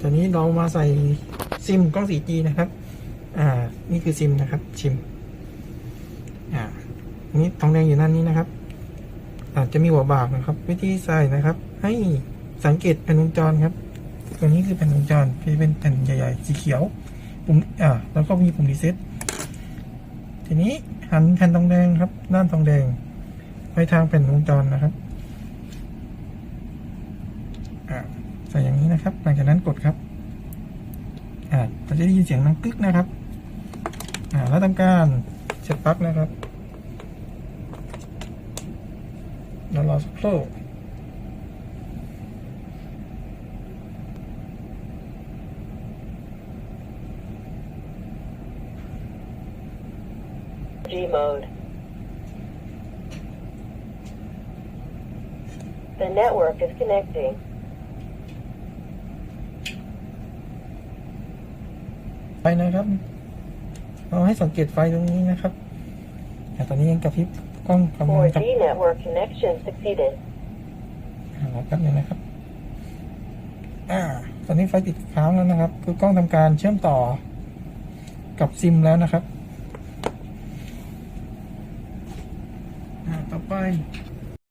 ตอนนี้เรามาใส่ซิมกล้อง 4G นะครับ อ่า นี่คือซิมนะครับชิม อ่านนี้ทองแดงอยู่ด้านนี้นะครับ อาจจะมีหัวบากนะครับ วิธีใส่นะครับ ให้สังเกตแผ่นวงจรครับ ตัวนี้คือแผ่นวงจรที่เป็นแผ่นใหญ่ๆ สีเขียว ปุ่ม อ่า แล้วก็มีปุ่มรีเซ็ตทีนี้หันแผ่นทองแดงครับ ด้านทองแดง ไปทางแผ่นวงจรนะครับ อ่า ใส่อย่างนี้นะครับ หลังจากนั้นกดครับ อ่าเราจะได้ยินเสียงนังกึกนะครับ อ่า แล้วทำการเสียบปลั๊กนะครับแล้วรอสักครู่ G mode. The network is connecting. ไป นะครับ เราให้สังเกตไฟตรงนี้นะครับอ่าตอนนี้ยังกระพริบกล้องกำลังกับ 4G network connection succeeded. อ่ารอแป๊บหนึงนะครับอ่าตอนนี้ไฟติดค้างแล้วนะครับ คือกล้องทำการเชื่อมต่อกับซิมแล้วนะครับ อ่า ต่อไป